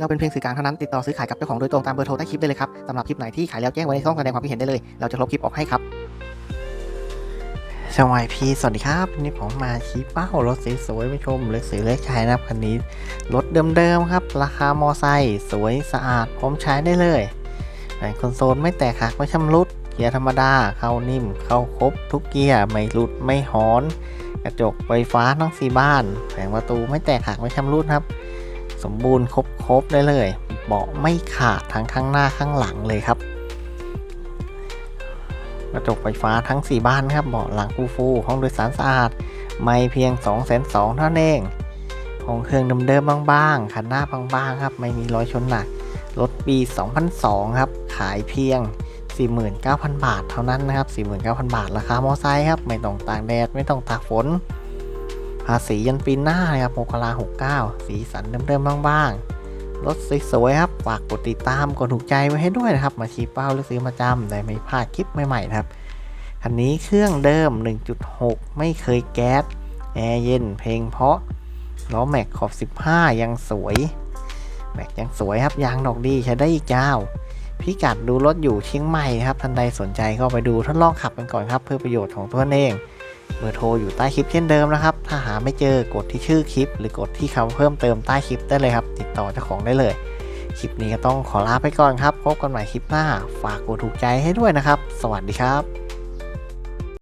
เราเป็นเพียงสื่อกลางเท่านั้นติดต่อซื้อขายกับเจ้าของโดยตรงตามเบอร์โทรใต้คลิปได้เลยครับสำหรับคลิปไหนที่ขายแล้วแจ้งไว้ในช่องแสดงความคิดเห็นได้เลยเราจะลบคลิปออกให้ครับสวัสดีสวัสดีครับวันนี้ผมมาชี้เป้ารถสวยๆไปชมเลือกซื้อเลือกใช้นะครับคันนี้รถเดิมๆครับ ราคามอไซค์สวยสะอาดพร้อมใช้ได้เลยแต่คอนโซลไม่แตกหักไม่ชำรุดเกียร์ธรรมดาเข้านิ่ม เข้าครบทุกเกียร์ไม่หลุดไม่หอน กระจกไฟฟ้าทั้งสี่บ้าน แผงประตูไม่แตกหักไม่ชำรุดครับ สมบูรณ์ครบครบได้เลย เบาะไม่ขาดทั้งข้างหน้าข้างหลังเลยครับ กระจกไฟฟ้าทั้ง 4 บ้านครับ เบาะหลังฟูฟูห้องโดยสารสะอาด ไม่เพียง 2 2 0 0 0 0เท่านั้นเองห้องเครื่องเดิมๆบางๆคันหน้าบางๆครับ ไม่มีรอยชนหนัก รถปี 2002 ครับ ขายเพียง 49,000 บาทเท่านั้นนะครับ 49,000 บาท ราคามอไซค์ครับ ไม่ต้องตากแดด ไม่ต้องตากฝน ภาษียันปีหน้านะครับโมกราหกเก้าสีสันเดิมๆบ้างๆรถสวยๆครับฝากกดติดตามกดถูกใจไว้ให้ด้วยนะครับ มาชี้เป้าหรือซื้อมาจำได้ไม่พลาดคลิปใหม่ๆนะครับคันนี้เครื่องเดิม 1.6 ไม่เคยแก๊สแอร์เย็นเพลงเพราะล้อแม็กขอบ 15 ยังสวย แม็กยังสวยครับยางดอกดีใช้ได้อีกยาวพิกัดดูรถอยู่เชียงใหม่ครับท่านใดสนใจก็ไปดูทดลองขับกันก่อนครับ เพื่อประโยชน์ของตัวเอง เบอร์โทรอยู่ใต้คลิปเช่นเดิมนะครับ ถ้าหาไม่เจอกดที่ชื่อคลิป หรือกดที่คำเพิ่มเติมใต้คลิปได้เลยครับ ติดต่อเจ้าของได้เลย คลิปนี้ก็ต้องขอลาไปก่อนครับ พบกันใหม่คลิปหน้า ฝากกดถูกใจให้ด้วยนะครับ สวัสดีครับ